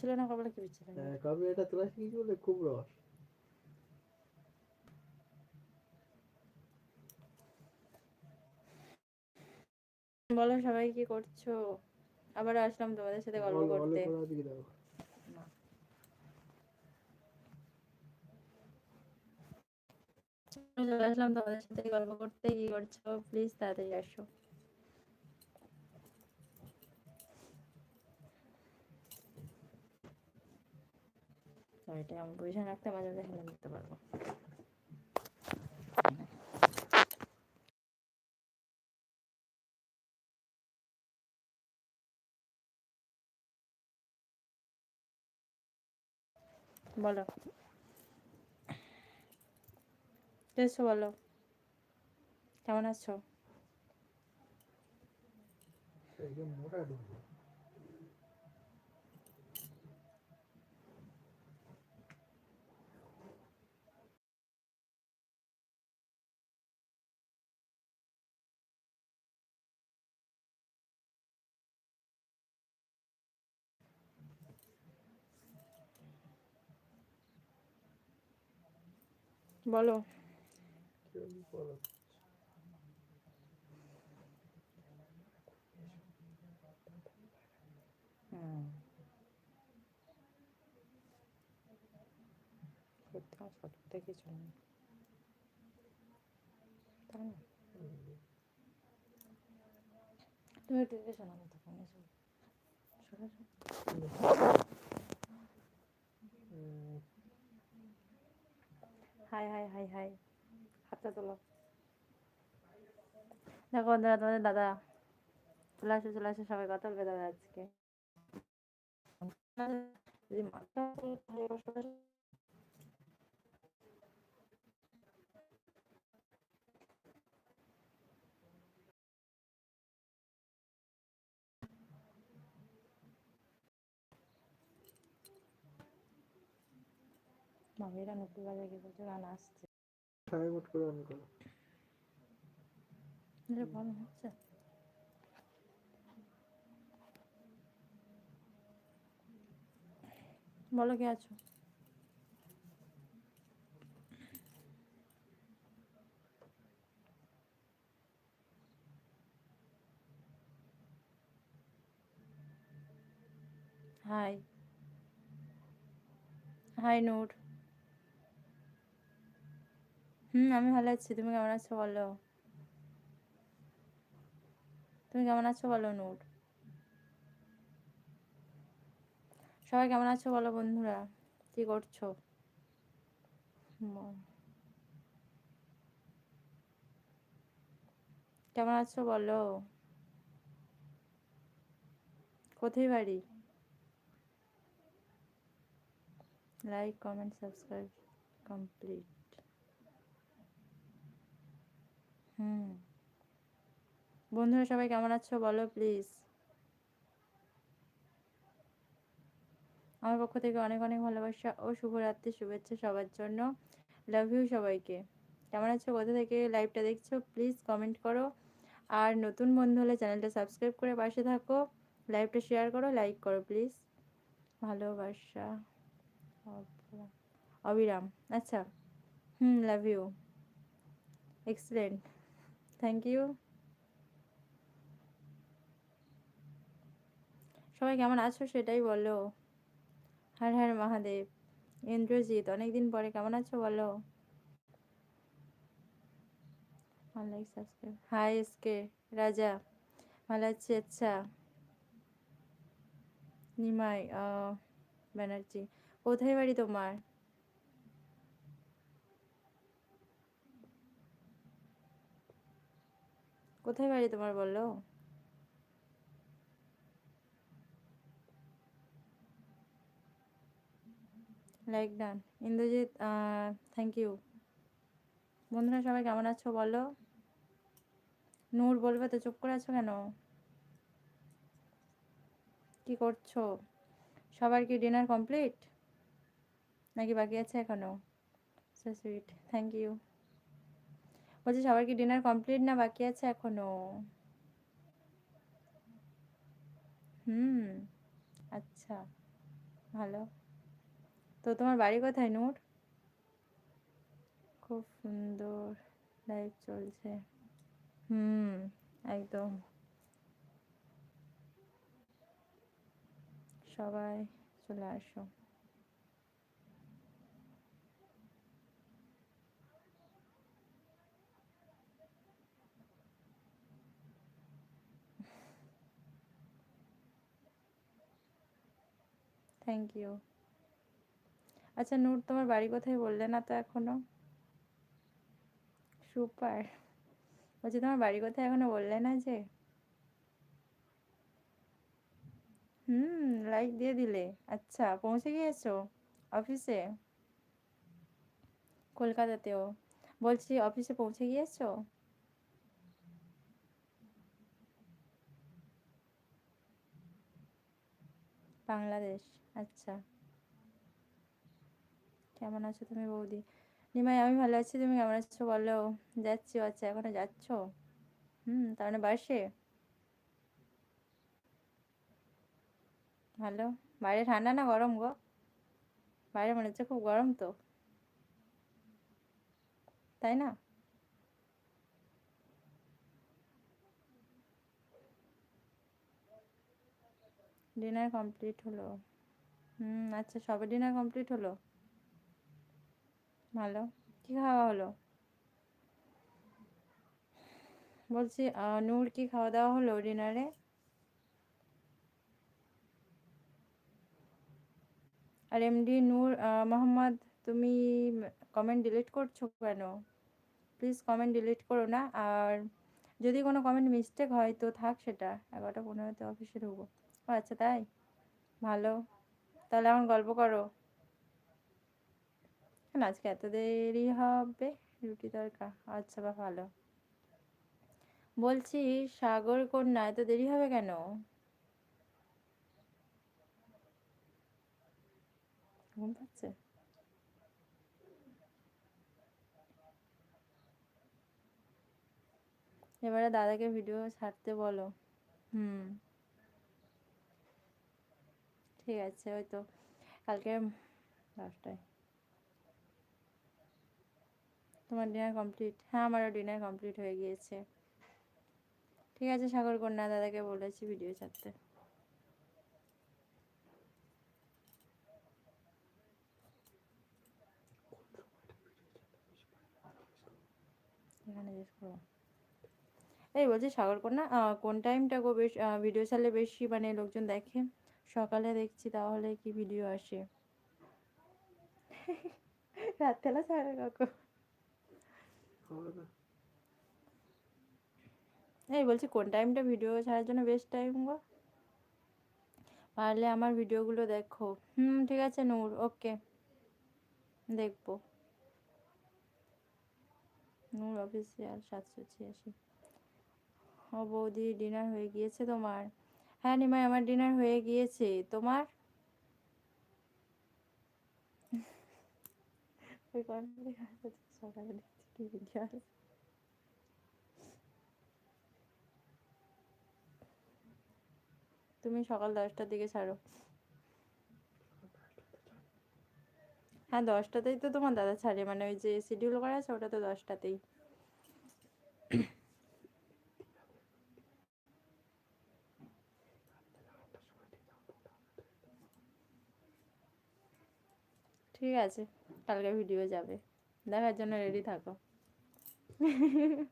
ছিল না কবে কি বিচ্ছিল হ্যাঁ কবে এটা তোলা শিখেছি বলে খুব রস। বলো সবাই কি করছ? আবার আসলাম তোমাদের সাথে গল্প করতে। চলে আসলাম তোমাদের সাথে গল্প করতে কি করছ? প্লিজ তাড়াতাড়ি আসো। আমি পজিশন রাখতে মাঝে মাঝে হেলে পারব। বলো। এসো বলো। কেমন আছো? মোটা বলো। সত্যি আমার ফটো দেখে চলো তাই না? তুমি একটু শোনো না তখন এসো। Hi hi hi hi. হাতটা তোলো। দেখো বন্ধুরা, তোমাদের দাদা চলে আসো চলে আসো, সবাই কথা বলবে দাদা আজকে। বাজার গিয়ে বলছে গান আসছে। সাড়ে মোট করে অন করো। ভালো হচ্ছে? বলো কে আছো? হাই। হাই নূর। হুম, আমি ভালো আছি। তুমি কেমন আছো বলো? তুমি কেমন আছো বলো, নূর? সবাই কেমন আছো বলো বন্ধুরা? কি করছ? কেমন আছো বলো? কোথায় বাড়ি? Like comment subscribe complete hmm বন্ধুরা, সবাই কেমন আছো? বলো প্লিজ আমার পক্ষ থেকে অনেক অনেক ভালোবাসা ও শুভরাত্রি, শুভেচ্ছা সবার জন্য। লাভ ইউ সবাইকে। কেমন আছো? কোথা থেকে লাইভটা দেখছ? প্লিজ কমেন্ট করো। আর নতুন বন্ধু হলে চ্যানেলটা সাবস্ক্রাইব করে পাশে থাকো। লাইভটা শেয়ার করো লাইক করো প্লিজ ভালোবাসা। অব- অবিরাম। আচ্ছা। হুম love you excellent thank you সবাই কেমন আছো সেটাই বলো। হর হর মহাদেব। ইন্দ্রজিৎ, অনেকদিন পরে কেমন আছো বলো? লাইক সাবস্ক্রাইব হাই এসকে রাজা। ভালো আছি আচ্ছা। নিমাই ব্যানার্জি। কোথায় বাড়ি তোমার? কোথায় বাড়ি তোমার বলো? Like done Indrajit thank you বন্ধুরা, সবাই কেমন আছো বলো? নূর বলবে, তো চুপ করে আছো কেন? কি করছ? সবার কি ডিনার কমপ্লিট নাকি বাকি আছে এখনও? সো সুইট থ্যাংক ইউ বলছি, সবার কি ডিনার কমপ্লিট না বাকি আছে এখনও? হুম আচ্ছা ভালো। তো তোমার বাড়ি কোথায়, নূর? খুব সুন্দর লাইফ চলছে। হুম, একদম। সবাই চলে আসো। থ্যাংক ইউ আচ্ছা নূর, তোমার বাড়ি কোথায় বললে না তো এখনও? সুপার। বলছি, তোমার বাড়ি কোথায় এখনও বললে না যে? হুম লাইক দিয়ে দিলে। আচ্ছা পৌঁছে গিয়েছো অফিসে? কলকাতাতেও। বলছি, অফিসে পৌঁছে গিয়েছো? বাংলাদেশ আচ্ছা। কেমন আছো তুমি বৌদি? নিমাই, আমি ভালো আছি, তুমি কেমন আছো বলো? যাচ্ছি আচ্ছা এখনও যাচ্ছ? হুম, তার মানে বাসে? ভালো। বাইরে ঠান্ডা না গরম গো? বাইরে মনে হচ্ছে খুব গরম তো। তাই না? ডিনার কমপ্লিট হলো। হুম আচ্ছা সবে ডিনার কমপ্লিট হলো? ভালো। কি খাওয়া হলো? বলছি নূর কি খাওয়া দাওয়া হলো ডিনারে আর এমডি নূর মোহাম্মদ, তুমি কমেন্ট ডিলিট করছ কেন? প্লিজ কমেন্ট ডিলিট করো না। আর যদি কোনো কমেন্ট মিস্টেক হয়, তো থাক সেটা। এগারোটা পনেরোতে অফিসে ঢুকবো। ও আচ্ছা তাই? ভালো। তাহলে এখন গল্প করো। কেন আজকে এত দেরি হবে? রুটি দরকার আচ্ছা বা ভালো। বলছি, সাগর কন্যা, এত দেরি হবে কেন? ঘুম পাচ্ছে? এবারে দাদাকে ভিডিও ছাড়তে বলো। হুম। ঠিক আছে, ওই তো। কালকে দশটায়। তোমার ডিনার কমপ্লিট হ্যাঁ আমারও ডিনার কমপ্লিট হয়ে গিয়েছে। ঠিক আছে, সাগর কন্যা দাদাকে বলেছি ভিডিও ছাড়তে। এই বলছি, সাগর কন্যা কোন টাইমটা গো বেশ ভিডিও ছাড়লে বেশি মানে লোকজন দেখে? সকালে দেখছি, তাহলে কি ভিডিও আসে? রাত্রেলা ছাড়ে কাকু হবে না এই বলছি কোন টাইমটা ভিডিও ছাড়ার জন্য বেস্ট টাইম গো? পারলে আমার ভিডিওগুলো দেখো। হুম ঠিক আছে নূর ওকে দেখব। নূর অফিসিয়াল সাতশো ছিয়াশি। ও বৌদি ডিনার হয়ে গিয়েছে তোমার? হ্যাঁ নিমাই আমার ডিনার হয়ে গিয়েছে। তোমার? সকালে তুমি সকাল দশটার দিকে ছাড়ো। হ্যাঁ দশটাতেই তো তোমার দাদা ছাড়ে মানে ওই যে শিডিউল করা আছে ওটা তো দশটাতেই। ঠিক আছে, কালকে ভিডিও যাবে। দেখার জন্য রেডি থাকো।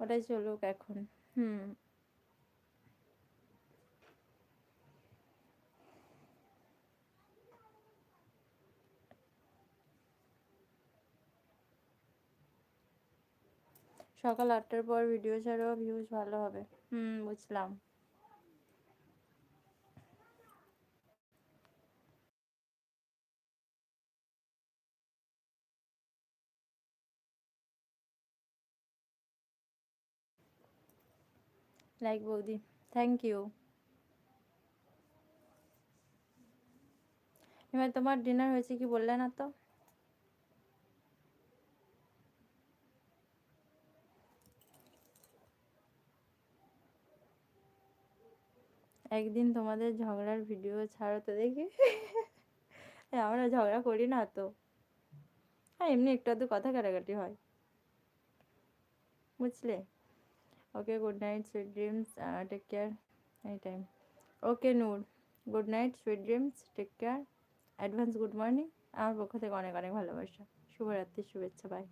ওটাই চলুক এখন। হুম। সকাল আটটার পর ভিডিও ছাড়াও ভিউজ ভালো হবে। হুম বুঝলাম। লাইক বৌদি থ্যাংক ইউ এবার তোমার ডিনার হয়েছে কি বললে না তো? একদিন তোমাদের ঝগড়ার ভিডিও ছাড়ো তো দেখি। আমরা ঝগড়া করি না তো। হ্যাঁ এমনি একটু আধটু কথা কাটাকাটি হয়। বুঝলে? Okay good night sweet dreams take care any time okay Noor good night sweet dreams take care advance good morning আমার পক্ষ থেকে অনেক অনেক ভালোবাসা। শুভরাত্রির শুভেচ্ছা বাই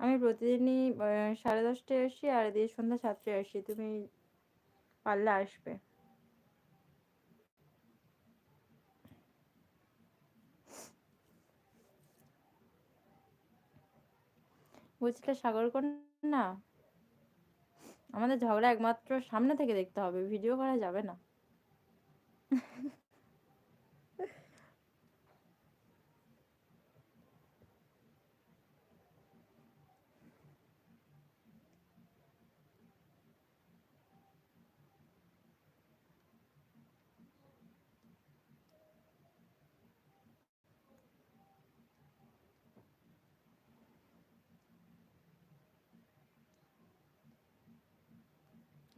আমি প্রতিদিনই সাড়ে দশটায় আসি আর দিয়ে সন্ধ্যা সাতটায় আসি। তুমি পারলে আসবে। বুঝলে সাগর না আমাদের ঝগড়া একমাত্র সামনে থেকে দেখতে হবে ভিডিও করা যাবে না।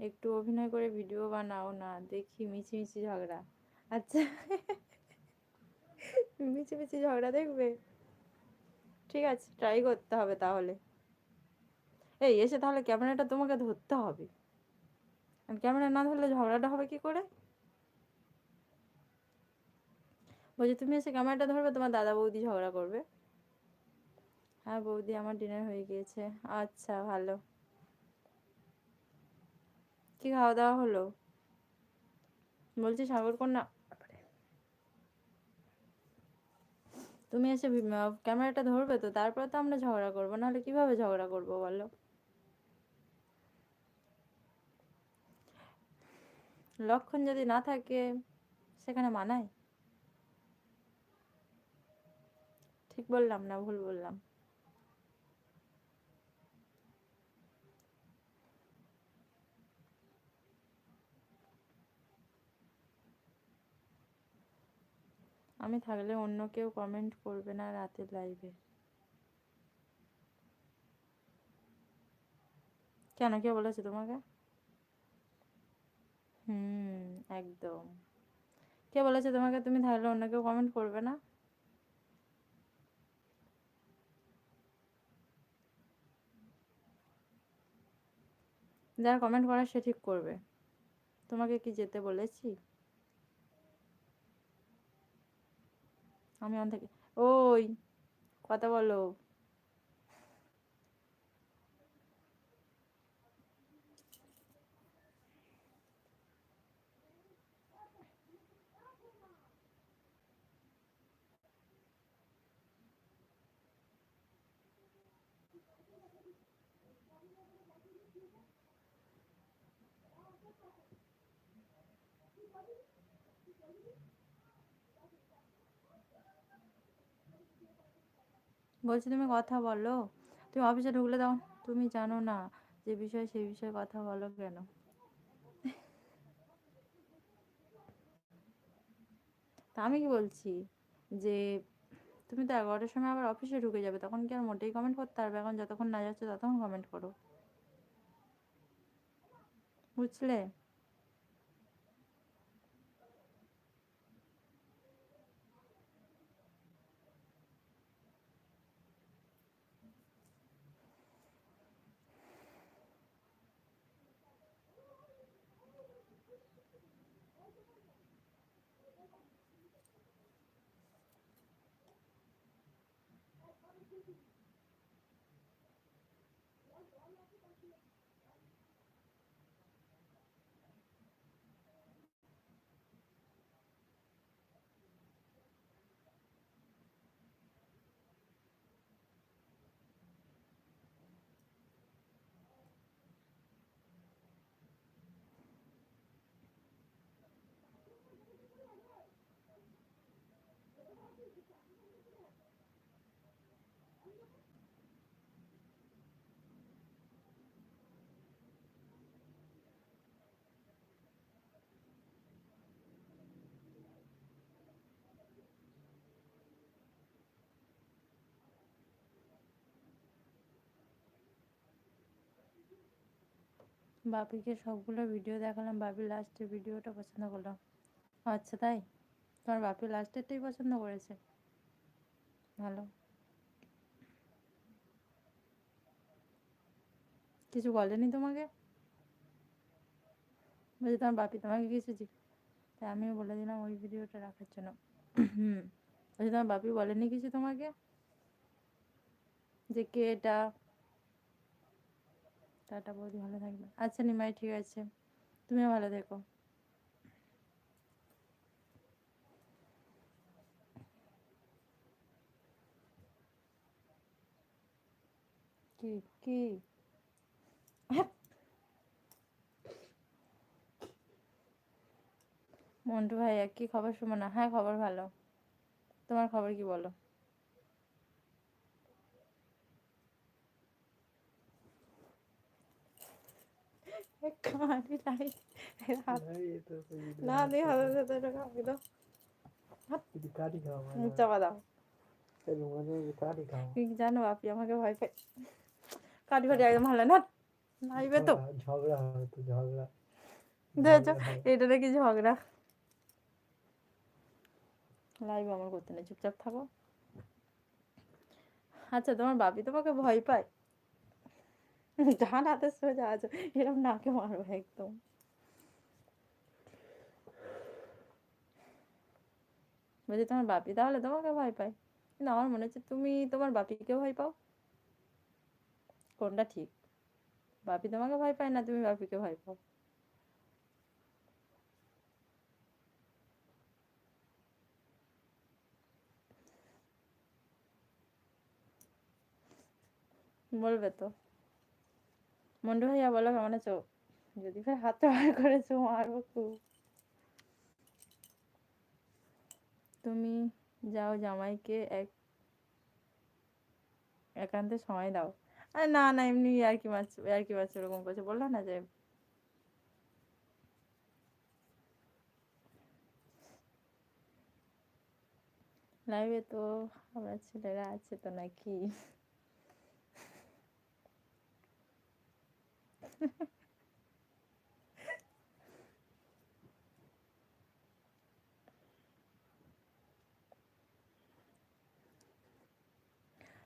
একটু অভিনয় করে ভিডিও বানাও না, দেখি মিছিমিছি ঝগড়া। আচ্ছা। মিছিমিছি ঝগড়া দেখবে? ঠিক আছে ট্রাই করতে হবে তাহলে। এই, এসে তাহলে ক্যামেরাটা তোমাকে ধরতে হবে। ক্যামেরা না ধরলে ঝগড়াটা হবে কি করে? বলছি, তুমি এসে ক্যামেরাটা ধরবে, তোমার দাদা বৌদি ঝগড়া করবে। হ্যাঁ বৌদি, আমার ডিনার হয়ে গিয়েছে। আচ্ছা ভালো। কি খাওয়া দাওয়া হলো? বলছি সাগর কন্যা তুমি এসে ক্যামেরাটা ধরবে তো, তারপরে তো আমরা ঝগড়া করব, নাহলে কীভাবে ঝগড়া করব বলো? লক্ষণ যদি না থাকে, সেখানে মানায়? ঠিক বললাম না, ভুল বললাম। আমি থাকলে অন্য কেউ কমেন্ট করবে না রাতের লাইভে কেন কে বলেছে তোমাকে? হুম, একদম। কে বলেছে তোমাকে, তুমি থাকলে অন্য কেউ কমেন্ট করবে না? যারা কমেন্ট করার সে ঠিক করবে। তোমাকে কি যেতে বলেছি? আমি অন থেকে ওই কথা বলো বলছি, তুমি কথা বলো। তুমি অফিসে ঢুকলে দাও তুমি জানো না যে বিষয়ে সেই বিষয়ে কথা বলো কেন? তা আমি কি বলছি? যে তুমি তো এগারোটার সময় আবার অফিসে ঢুকে যাবে, তখন কি আর মোটেই কমেন্ট করতে পারবে? এখন যতক্ষণ না যাচ্ছে ততক্ষণ কমেন্ট করো। বুঝলে? বাপিকে সবগুলো ভিডিও দেখালাম, বাপি লাস্টের ভিডিওটা পছন্দ করল। আচ্ছা তাই? তোমার বাপি লাস্টেরটাই পছন্দ করেছে? ভালো। কিছু বলেনি তোমাকে? বলছি, তোমার বাপি তোমাকে কিছু জি তাই আমিও বলে দিলাম ওই ভিডিওটা রাখার জন্য। হুম। বলছি, তোমার বাপি বলেনি কিছু তোমাকে? যে কে এটা? টাটা বৌদি, ভালো থাকবে আচ্ছা নিমাই, ঠিক আছে। তুমিও ভালো থেকো। কি কি? মন্টু ভাইয়া, কি খবর সুমনা? হ্যাঁ খবর ভালো। তোমার খবর কি বলো? Video না দিয়ে হাতের ভেতরে কাঁদি দাও যদি কাঠি খাওয়া হয় মুখ চাপা দাও জানো আপনি আমাকে ভয় পাই কাটি ফাটি একদম ভালো না নাইবে তো ঝগড়া- ঝগড়া এটা নাকি ঝগড়া লাইভ আমার করতে নেই চুপচাপ থাকো আচ্ছা তোমার বাপি তোমাকে ভয় পায়? ডান হাতে সোজা আছো এরকম নাকে মারবো একদম। বলছি, তোমার বাপি তাহলে তোমাকে ভয় পায়? কিন্তু আমার মনে হচ্ছে তুমি তোমার বাপিকে ভয় পাও। কোনটা ঠিক? বাপি তোমাকে ভয় পায় না তুমি বাপিকে ভয় পাও? বলবে তো। মন্টু ভাইয়া বলো, কেমন আছো? যদি ফের হাতে বার করেছ মারবো খুব। তুমি যাও জামাইকে এক, একান্তে সময় দাও। আরে না না, এমনি আর কি মাছ আর কি মাছ ওরকম করছে। বলল না যে লাইভে তো আমরা ছেলেরা আছে তো নাকি?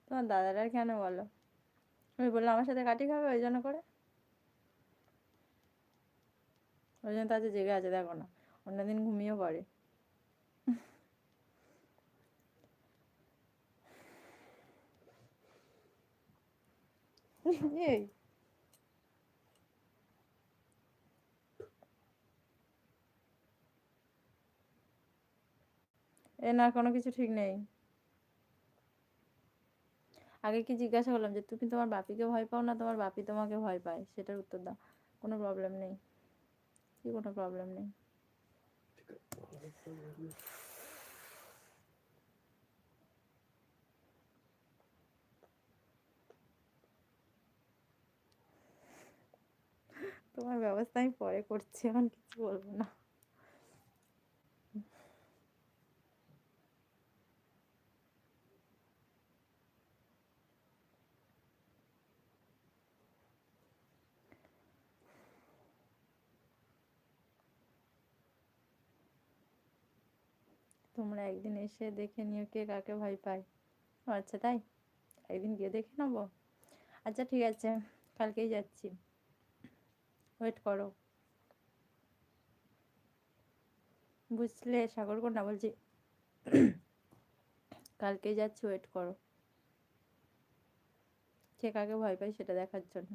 তোমার দাদারা কেন বলো? আমি বললাম আমার সাথে কাটি খাবে ওই জন্য করে। ওই জন্য তো জেগে আছে, দেখো না, অন্যদিন ঘুমিয়েও পড়ে। এই। এ না, কোনো কিছু ঠিক নেই। আগে কি জিজ্ঞাসা করলাম যে, তুমি তোমার বাপিকে ভয় পাও না? তোমার বাপি তোমাকে ভয় পায়? সেটার উত্তর দাও। কোনো প্রবলেম নেই। কি কোনো প্রবলেম নেই? তোমার ব্যবস্থা আমি পরে করছি, এখন কিছু বলব না। তোমরা একদিন এসে দেখে নিও কে কাকে ভয় পায়। আচ্ছা তাই? একদিন গিয়ে দেখে নেব। আচ্ছা ঠিক আছে, কালকেই যাচ্ছি। ওয়েট করো। বুঝলে সাগর কন্যা বলছি, কালকেই যাচ্ছি ওয়েট করো। কে কাকে ভয় পায় সেটা দেখার জন্য।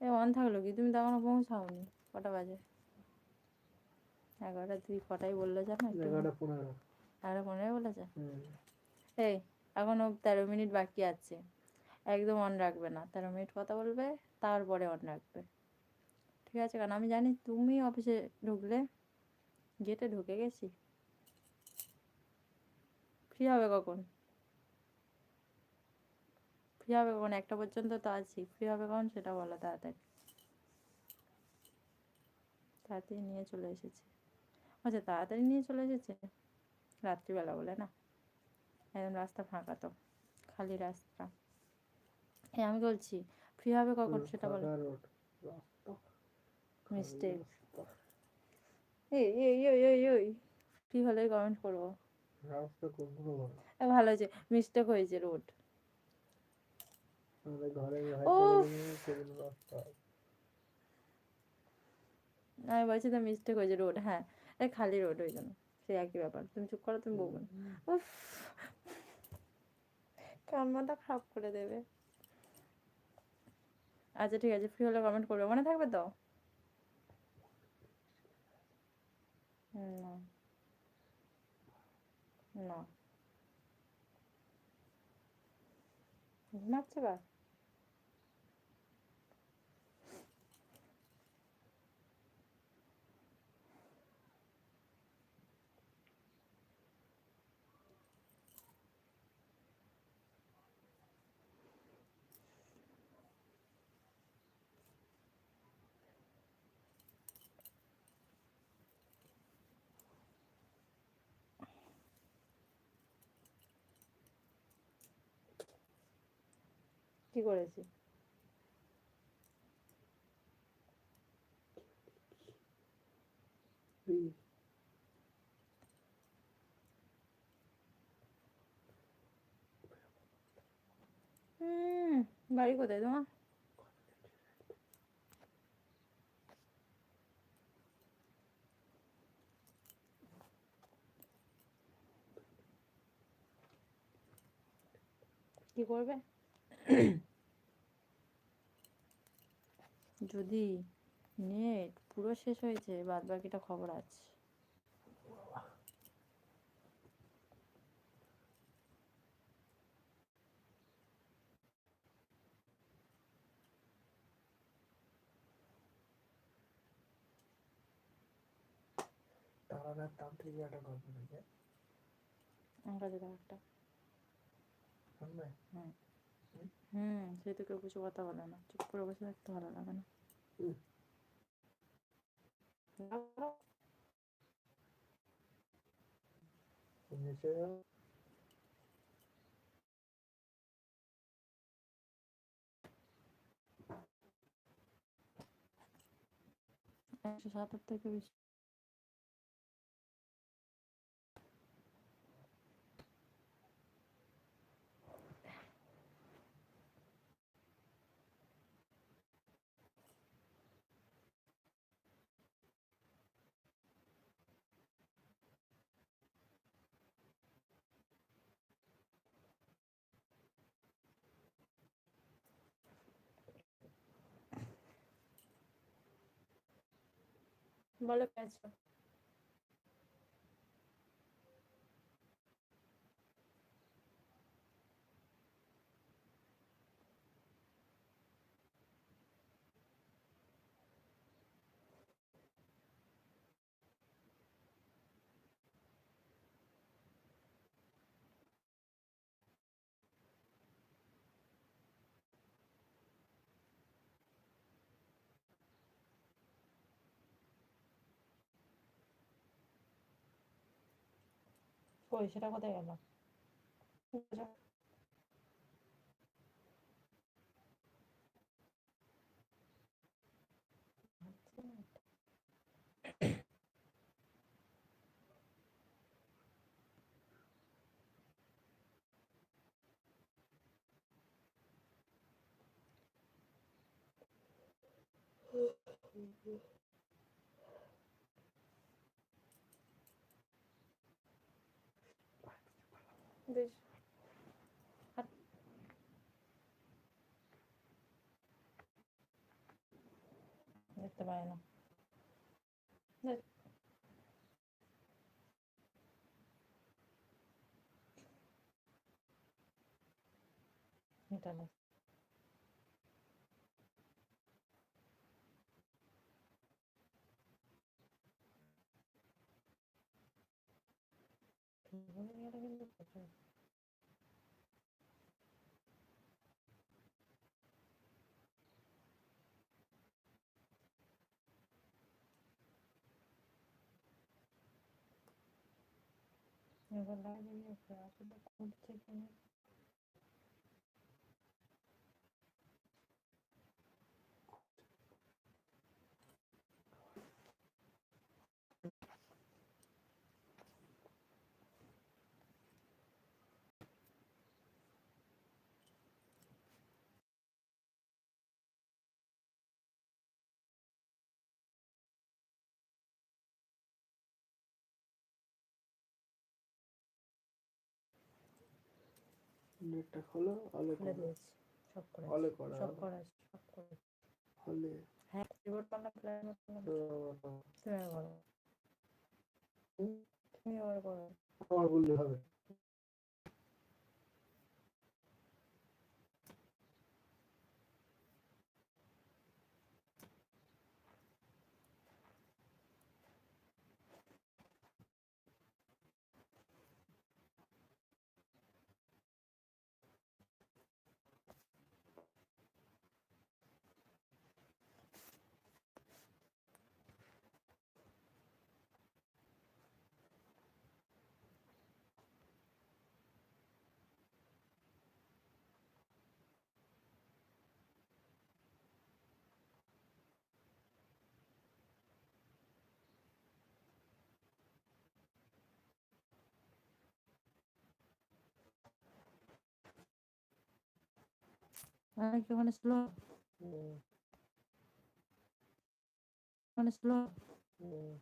এ, অন থাকল কি? তুমি তো এখনও পৌঁছাওনি। কটা বাজে? এগারোটা দুই কটাই বলল জানো এগারোটা পনেরো। এগারোটা পনেরো বলেছে? হুম। এই এখনও তেরো মিনিট বাকি আছে। একদম অন রাখবে না। তেরো মিনিট কথা বলবে তারপরে অন রাখবে। ঠিক আছে কারণ আমি জানি তুমি অফিসে ঢুকলে গেটে ঢুকে গেছি। ফ্রি হবে কখন? ফ্রি হবে কখন? একটা পর্যন্ত তো আছি। ফ্রি হবে কখন? সেটা বলো তাড়াতাড়ি। তাড়াতাড়ি নিয়ে চলে এসেছে। আচ্ছা তাড়াতাড়ি নিয়ে চলে এসেছে? রাত্রিবেলা বলে না। একদম রাস্তা ফাঁকা তো খালি রাস্তা। হ্যাঁ আমি বলছি ফ্রি হবে কখন সেটা বলো। মিস্টেক এই এই এই এই এই ফ্রি হলে কমেন্ট করব? ভালো হয়েছে মিস্টেক হয়েছে রোড আমি বলছি তো মিস্টেক হয়েছে রোড হ্যাঁ। খালি রোড ওই জন্য। সেই একই ব্যাপার। তুমি চুপ করো তুমি বলব না। উফ। কান্নাটা খারাপ করে দেবে। আচ্ছা ঠিক আছে ফ্রি হলে কমেন্ট করবে। মনে থাকবে তো? না। না। ঘুমাচ্ছে বা? কি করেছি তুই হুম বাড়ি কোথায় তোমার কি করবে যদি নেট পুরো শেষ হয়েছে বাদ বাকিটা খবর আছে তান্ত্রিক একটা গল্প থেকে আমার কাছে একটা। শুনবে? হুম সেই তো কেউ কিছু কথা বলে না চুপ করে বসে থাকতে ভালো লাগে না হুম। দাও। শুনেছে একশো সাতাত্তর থেকে বেশি বলো পেয়েছ কই সেটা কোথায় গেল বেশ। দেখতে পাই না। এটা না এটা কিন্তু প্রচুর এবার লাইনে গিয়ে আসলে করছে কিনা নেটটা খোলো অলে খুলে দিয়েছি সব করে অলে করা সব করা সব করে হলে। হ্যাঁ রিপোর্ট করলাম প্ল্যান করলাম তুমি আবার করো তুমি আবার করো আমার বললে হবে। Ah, if you want to slow. Mm. Want to slow. Mm.